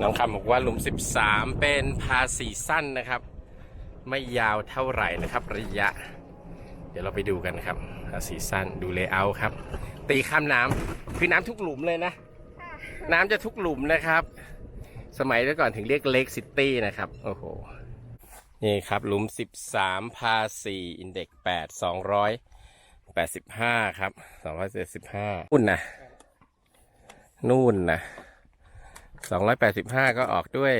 น้องคำบอกว่าหลุม 13 เป็นพาสีสั้นนะครับ ไม่ยาวเท่าไหร่นะครับ ระยะ เดี๋ยวเราไปดูกันครับพาสีสั้นดูเลเยอร์ครับ ตีข้ามน้ำคือน้ำทุกหลุมเลยนะ น้ำจะทุกหลุมนะครับ สมัยเมื่อก่อนถึงเรียกเลกซิตี้นะครับ โอ้โห นี่ครับหลุม 13 พา4อินเด็ก8 285 ครับ 275นู่นนะนู่นนะ 285ก็ออกด้วย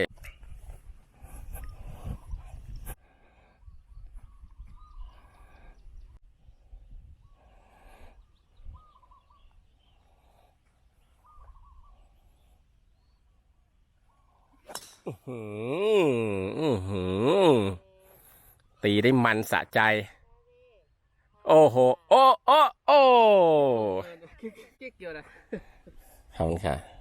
หืมอื้อหือตีได้มันสะใจ โอ้โห โอ้ โอ้ โอ้กิ๊กเกี่ยวนะขอบคุณค่ะ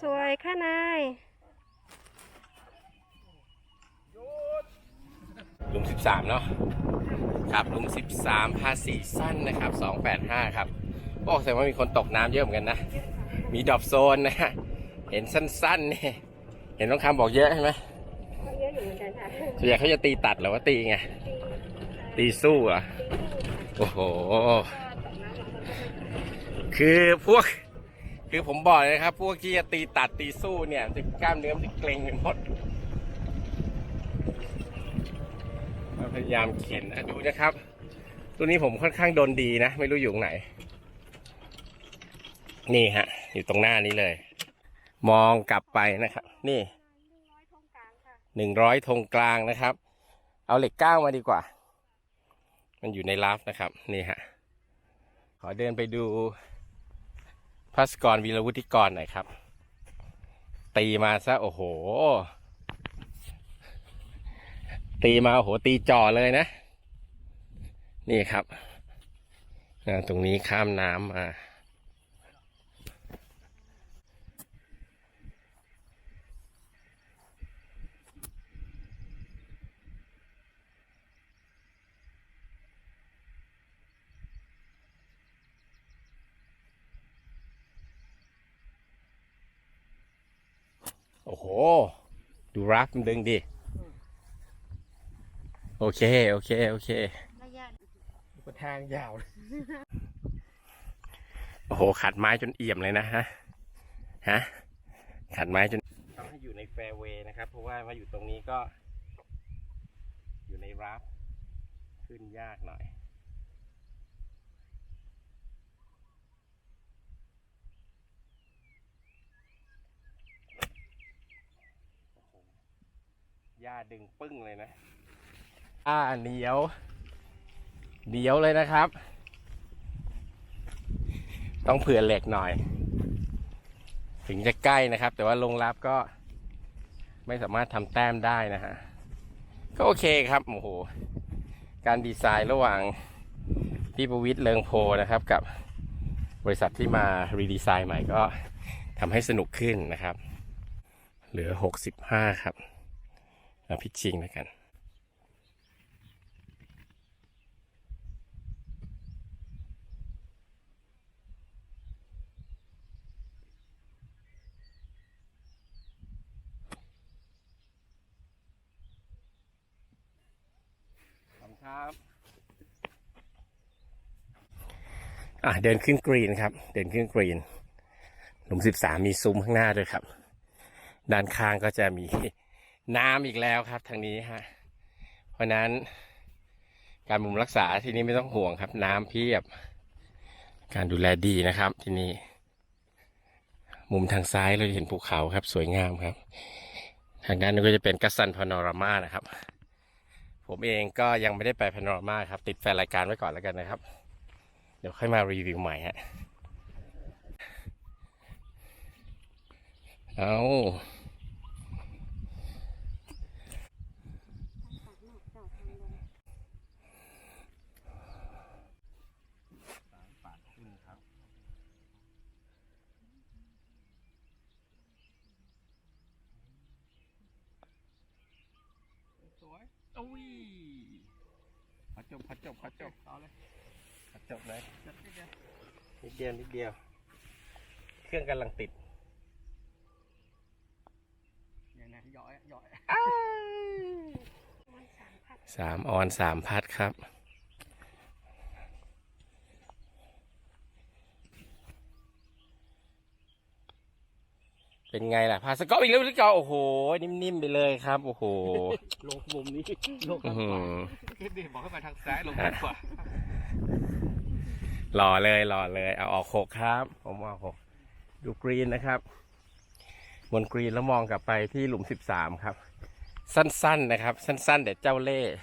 สวยค่ะนายหลุม 13 เนาะครับหลุม 13พาสีสั้นนะครับ 285 ครับโอ้แสดงว่ามีคนตกน้ำเยอะเหมือนกันนะ มีดอปโซนนะฮะเห็นสั้นๆเนี่ยเห็นน้องคำบอกเยอะใช่ไหมเยอะอยู่เหมือนกันค่ะส่วนใหญ่เขาจะตีตัดหรือว่าตีไง ตีสู้อะโอ้โห คือพวก คือผมบอกเลยนะครับ พวกที่จะตีตัดตีสู้เนี่ยจะกล้ามเนื้อมันจะเกร็งไปหมดพยายามเข็นอะดูนะครับ ตัวนี้ผมค่อนข้างโดนดีนะ ไม่รู้อยู่ไหน นี่ฮะ อยู่ตรงหน้านี้เลย มองกลับไปนะครับ นี่หนึ่งร้อยธงกลางนะครับ เอาเหล็กก้าวมาดีกว่า มันอยู่ในลาฟนะครับ นี่ฮะ ขอเดินไปดู พัสกรวีรวุฒิกรหน่อยครับ ตีมาซะโอ้โห ตีมาโอ้โห ตีจ่อเลยนะ นี่ครับตรงนี้ข้ามน้ำมา โอ้โห ดูรักมันดึงดิ โอเค โอเค โอเค ระยะก็ทางยาวโอ้โห ขัดไม้จนเอี่ยมเลยนะฮะ ฮะ ขัดไม้จนต้องให้อยู่ในแฟร์เวย์นะครับ เพราะว่ามาอยู่ตรงนี้ก็ อยู่ในรัฟขึ้นยากหน่อย โอ้โหห ญ้าดึงปึ้งเลยนะอ่าเหนียว เหนียวเลยนะครับ ต้องเผื่อเหล็กหน่อย ถึงจะใกล้นะครับ แต่ว่าลงรับก็ ไม่สามารถทำแต้มได้นะฮะก็โอเคครับโอ้โหการดีไซน์ระหว่างพี่ประวิทย์เลิงโพนะครับ กับบริษัทที่มารีดีไซน์ใหม่ก็ทำให้สนุกขึ้นนะครับ เหลือ 65 ครับ มาพิชชิงแล้วกันขอบคุณครับอะเดินขึ้นกรีนครับ เดินขึ้นกรีน หลุมสิบสามมีซุ้มข้างหน้าด้วยครับ ด้านข้างก็จะมี น้ำอีกแล้วครับทางนี้ฮะ เพราะนั้น การมุมรักษาที่นี่ไม่ต้องห่วงครับ น้ำเพียบ การดูแลดีนะครับที่นี่ มุมทางซ้ายเราจะเห็นภูเขาครับ สวยงามครับ ทางด้านนู้นก็จะเป็นกัสซันพานอรามานะครับ ผมเองก็ยังไม่ได้ไปพานอรามาครับ ติดแฟนรายการไว้ก่อนแล้วกันนะครับ เดี๋ยวค่อยมารีวิวใหม่ฮะเอา อุ้ยขอจบขอจบขอจบเอาเลยขอจบเลยจัดนิดเดียวนิดเดียวนิดเดียว เครื่องกำลังติดเนี่ยนะย่อยย่อยมันสามพันสามออนสามพัดครับ เป็นไงล่ะพาสกอตอีกแล้วหรือเปล่าโอ้โห นิ่มๆไปเลยครับ โอ้โหลงมุมนี้ลงอื้อหือคิดดิบอกให้มาทางซ้ายลงทางขวาหล่อเลยหล่อเลยเอาออกหกครับ ผมเอาหกดูกรีนนะครับ บนกรีนแล้วมองกลับไปที่หลุมสิบสามครับ สั้นๆนะครับ สั้นๆแต่เจ้าเล่ห์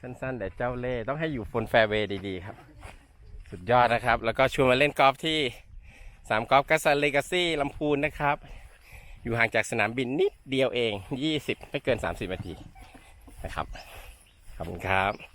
สั้นๆแต่เจ้าเล่ห์ต้องให้อยู่บนแฟร์เวย์ดีๆครับ สุดยอดนะครับ แล้วก็ชวนมาเล่นกอล์ฟที่ สามกอล์ฟกัสซันเลกาซี่ลำพูนนะครับ อยู่ห่างจากสนามบินนิดเดียวเอง 20 ไม่เกิน 30นาทีนะครับ ขอบคุณครับ